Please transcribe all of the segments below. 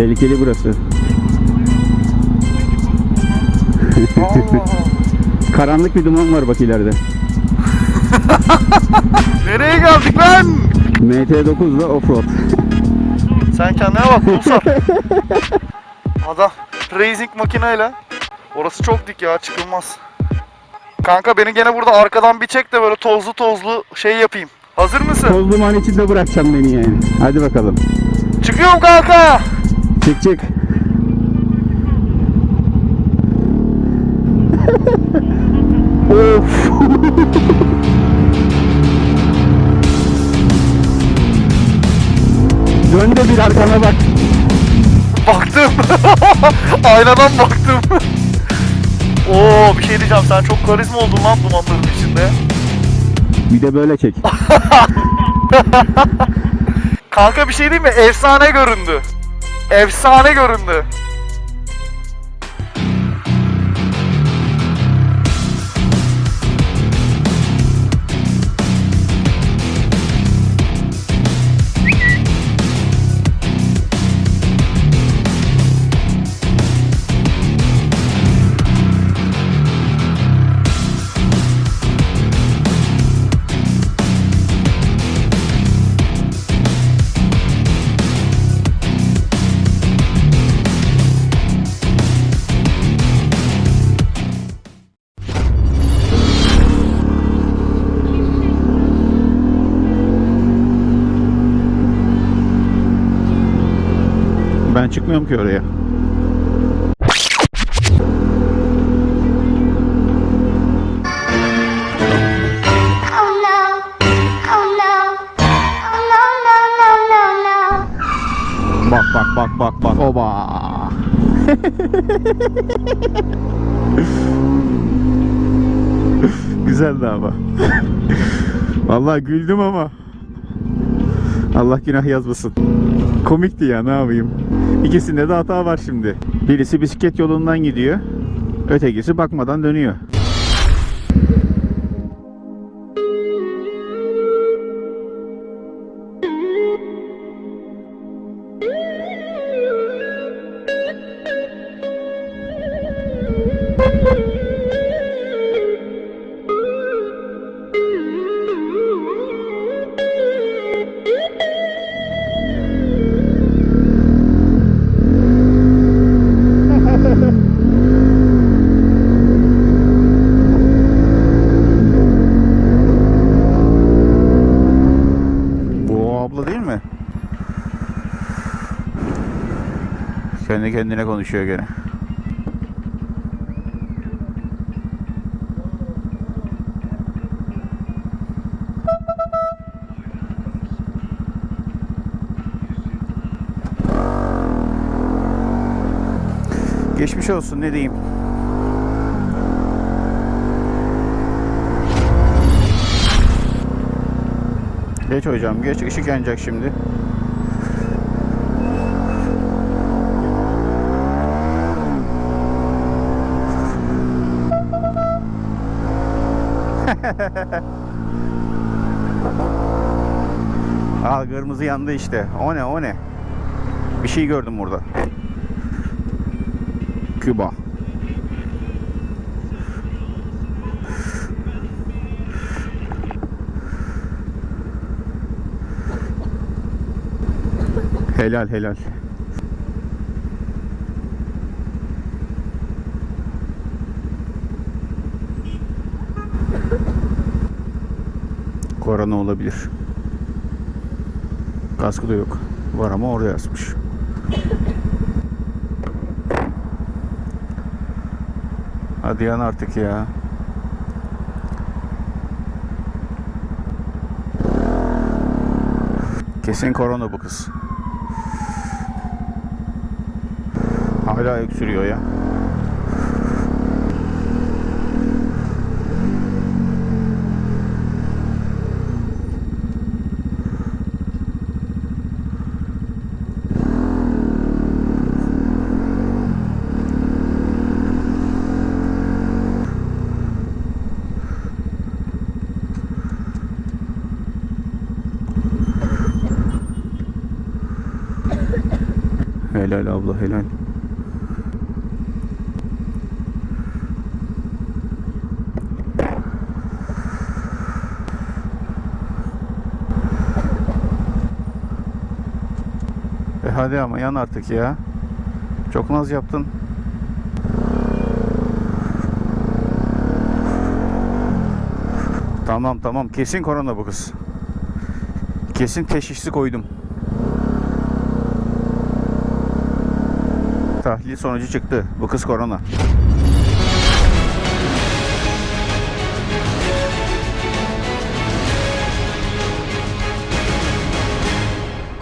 Tehlikeli burası. Karanlık bir duman var bak ileride. Nereye geldik lan? MT9 ile offroad. Sen kendine bak Musa. Adam racing makineyle. Orası çok dik ya çıkılmaz. Kanka beni gene burada arkadan bir çek de böyle tozlu tozlu şey yapayım. Hazır mısın? Toz duman içinde bırakacağım beni yani. Hadi bakalım. Çıkıyorum kanka. Çık çık. of. Dön de bir arkana bak. Baktım. Aynadan baktım. Oo bir şey diyeceğim sen çok karizma oldun lan dumanların içinde. Bir de böyle çek. Kanka bir şey değil mi? Efsane göründü. Efsane göründü. Ben çıkmıyorum ki oraya. Bak bak bak bak bak. Oba. Güzeldi ama. Vallahi güldüm ama. Allah günah yazmasın. Komikti ya ne yapayım. İkisinde de hata var şimdi. Birisi bisiklet yolundan gidiyor. Ötekisi bakmadan dönüyor. Kendi kendine konuşuyor gene. Geçmiş olsun ne diyeyim. Geç hocam geç ışık yanacak şimdi. Al kırmızı yandı işte. O ne o ne? Bir şey gördüm burada. Küba. Helal helal. Korona olabilir. Kaskı da yok. Var ama orada yazmış. Hadi yan artık ya. Kesin korona bu kız. Hala öksürüyor ya. Helal abla helal. E hadi ama yan artık ya. Çok naz yaptın. Tamam tamam kesin korona bu kız. Kesin teşhisi koydum. Tahlil sonucu çıktı. Bu kız korona.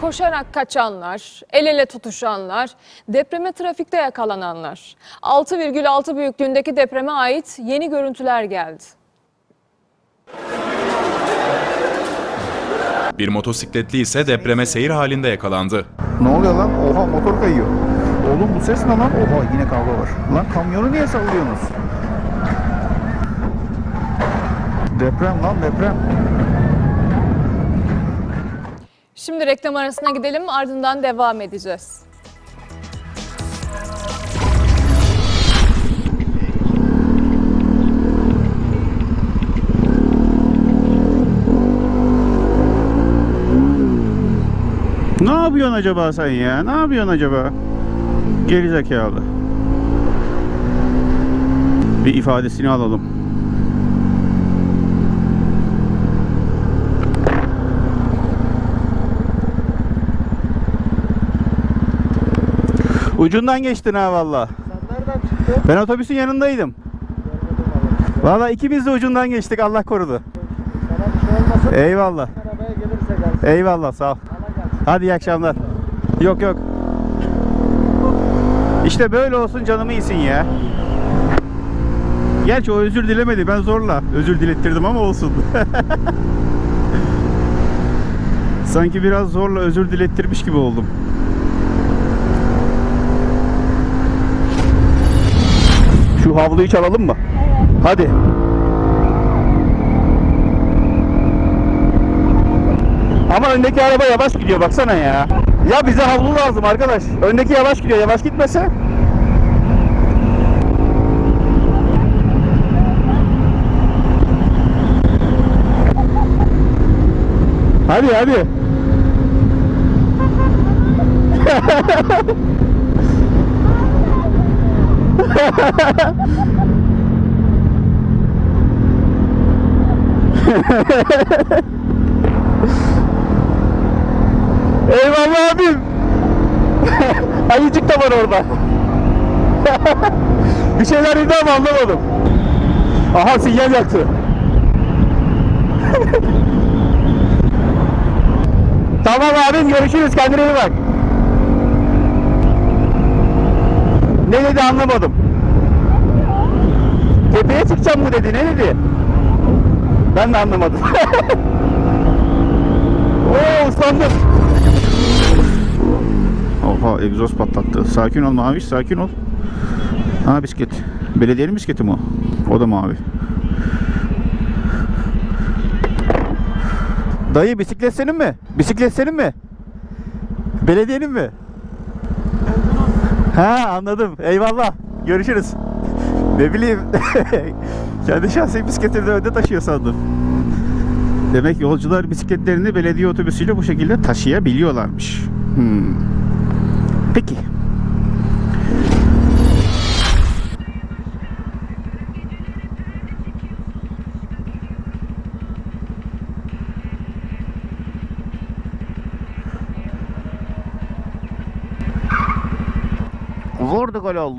Koşarak kaçanlar, el ele tutuşanlar, depreme trafikte yakalananlar. 6,6 büyüklüğündeki depreme ait yeni görüntüler geldi. Bir motosikletli ise depreme seyir halinde yakalandı. Ne oluyor lan? Oha motor kayıyor. Oğlum bu ses ne lan? Oha yine kavga var. Lan kamyonu niye sallıyorsunuz? Deprem lan deprem. Şimdi reklam arasına gidelim ardından devam edeceğiz. Ne yapıyorsun acaba sen ya? Ne yapıyorsun acaba? Geri zekalı. Bir ifadesini alalım. Ucundan geçtin ha valla. Ben otobüsün yanındaydım. Valla ikimiz de ucundan geçtik Allah korudu. Eyvallah. Eyvallah sağ ol. Hadi iyi akşamlar. Yok yok. İşte böyle olsun canımı iyisin ya. Gerçi o özür dilemedi. Ben zorla özür dilettirdim ama olsun. Sanki biraz zorla özür dilettirmiş gibi oldum. Şu havluyu çalalım mı? Hadi. Ama öndeki araba yavaş gidiyor baksana ya. Ya bize havlu lazım arkadaş. Öndeki yavaş gidiyor. Yavaş gitmese. Hadi hadi. Eyvallah abim. Ayıcık da var orada. bir şeyler dedi ama anlamadım. Aha sinyal yaktı. tamam abim görüşürüz kendine iyi bak. Ne dedi anlamadım. Tepeye çıkacağım mı dedi ne dedi? Ben de anlamadım. Oo ıslandım. Oha egzoz patlattı. Sakin ol Maviş sakin ol. Ha bisiklet. Belediyenin bisikleti mi o? O da mavi. Dayı bisiklet senin mi? Bisiklet senin mi? Belediyenin mi? Ha anladım. Eyvallah. Görüşürüz. Ne bileyim. Kendi şahsi bisikletini de önde taşıyor sandım. Demek yolcular bisikletlerini belediye otobüsüyle bu şekilde taşıyabiliyorlarmış. Hmm.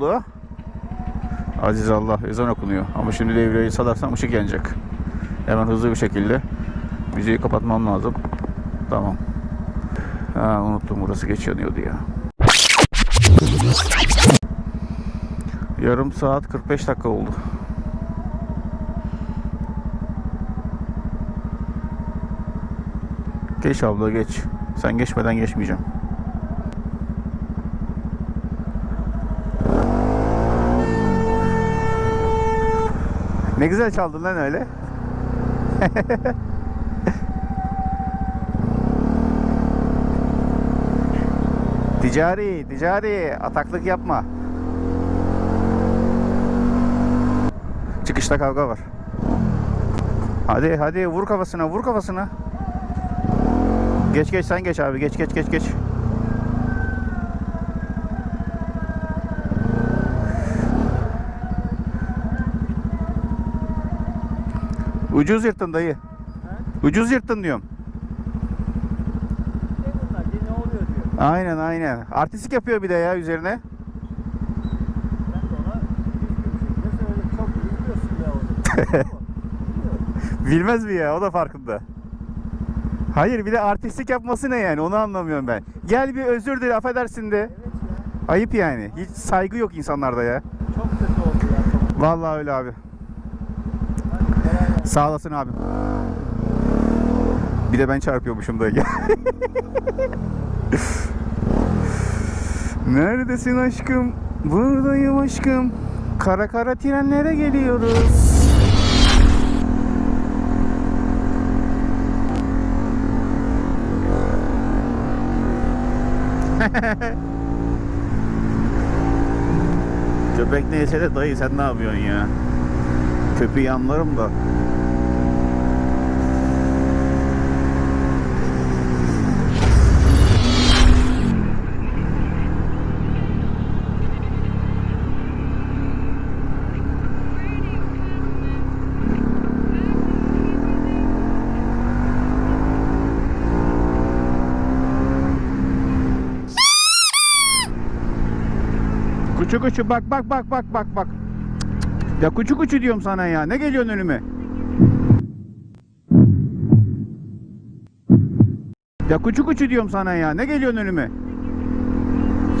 Oldu. Aziz Allah ezan okunuyor. Ama şimdi devreyi salarsam ışık yanacak. Hemen hızlı bir şekilde müziği kapatmam lazım. Tamam. Ha, unuttum burası geç yanıyordu ya. Yarım saat 45 dakika oldu. Geç abla geç. Sen geçmeden geçmeyeceğim. Ne güzel çaldın lan öyle. Ticari, ticari. Ataklık yapma. Çıkışta kavga var. Hadi hadi vur kafasına vur kafasına. Geç geç sen geç abi geç geç geç geç. Ucuz yırttın dayı. Ucuz yırttın diyorum. Aynen aynen. Artistik yapıyor bir de ya üzerine. Bilmez mi ya? O da farkında. Hayır bir de artistlik yapması ne yani? Onu anlamıyorum ben. Gel bir özür dile affedersin de. Ayıp yani. Hiç saygı yok insanlarda ya. Çok kötü oldu ya. Çok. Vallahi öyle abi. Sağ olasın abi. Bir de ben çarpıyormuşum da. Neredesin aşkım? Buradayım aşkım. Kara kara trenlere geliyoruz. Köpek neyse de dayı sen ne yapıyorsun ya? Köpeği anlarım da. Kuçu kuçu bak bak bak bak bak bak. Ya kuçu kuçu diyorum sana ya. Ne geliyorsun önüme? Ya kuçu kuçu diyorum sana ya. Ne geliyorsun önüme?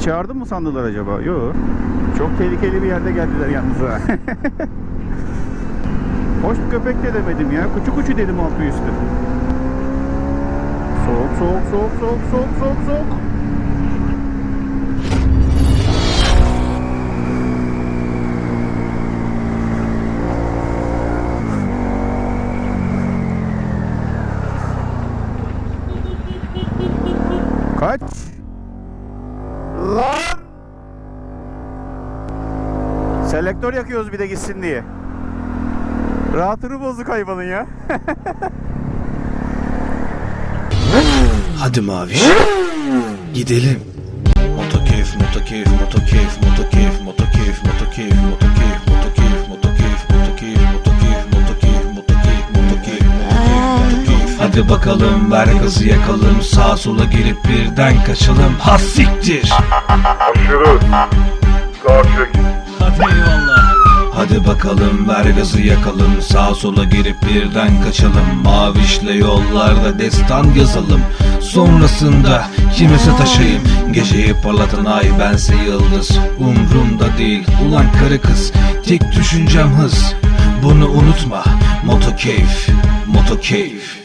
Çağırdın mı sandılar acaba? Yok. Çok tehlikeli bir yerde geldiler yalnız ha. Hoş köpek de demedim ya. Kuçu kuçu dedim altı üstü. Soğuk soğuk soğuk soğuk soğuk soğuk soğuk. Selektör yakıyoruz bir de gitsin diye. Rahatını bozduk hayvanın ya. Hadi maviş. Gidelim. Motokeyf, motokeyf, motokeyf, motokeyf, motokeyf, motokeyf, motokeyf, motokeyf, motokeyf, motokeyf, motokeyf, motokeyf, motokeyf, motokeyf, motokeyf. Hadi bakalım ver gazı yakalım sağa sola gelip birden kaçalım ha siktir Hadi eyvallah Hadi bakalım ver gazı yakalım. Sağa sola girip birden kaçalım. Mavişle yollarda destan yazalım. Sonrasında kime taşıyım Geceyi parlatan ay bense yıldız. Umrumda değil ulan karı kız. Tek düşüncem hız. Bunu unutma Moto keyif Moto keyif